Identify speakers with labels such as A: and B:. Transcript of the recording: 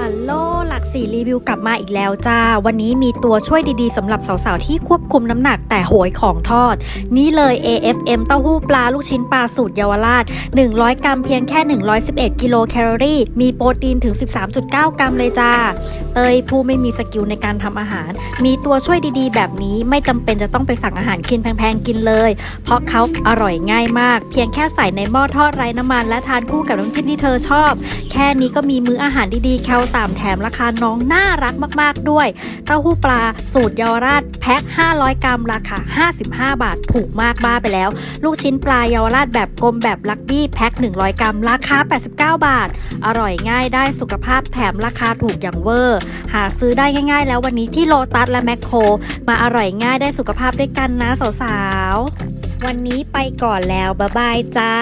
A: 满喽 กสี่รีวิวกลับมาอีกแล้วจ้า วันนี้มีตัวช่วยดีๆสำหรับสาวๆ ที่ควบคุมน้ำหนักแต่โหยของทอด นี่เลย AFM เต้าหู้ปลาลูกชิ้นปลาสูตรเยาวราช 100 กรัมเพียงแค่ 111 กิโลแคลอรี่ มีโปรตีนถึง 13.9 กรัมเลยจ้า เตยผู้ไม่มีสกิลในการทำอาหาร มีตัวช่วยดีๆ แบบนี้ไม่จำเป็นจะต้องไปสั่งอาหารกินแพงๆ กินเลย เพราะเขาอร่อยง่ายมาก เพียงแค่ใส่ในหม้อทอดไร้น้ำมัน และทานคู่กับน้ำจิ้มที่เธอชอบ แค่นี้ก็มีมื้ออาหารดีๆแคลต่ำแถมราคาน้องน่ารักมากๆด้วย เต้าหู้ปลาสูตรเยาวราชแพ็ค 500 กรัมราคา 55 บาท ถูกมากบ้าไปแล้ว ลูกชิ้นปลาเยาวราชแบบกลมแบบลักบี้แพ็ค 100 กรัม ราคา 89 บาท อร่อยง่ายได้สุขภาพแถมราคาถูกอย่างเวอร์ หาซื้อได้ง่าย ๆ แล้ววันนี้ที่โลตัสและแมคโคร มาอร่อยง่ายได้สุขภาพด้วยกันนะสาวๆวันนี้ไปก่อนแล้วบ๊ายบายจ้า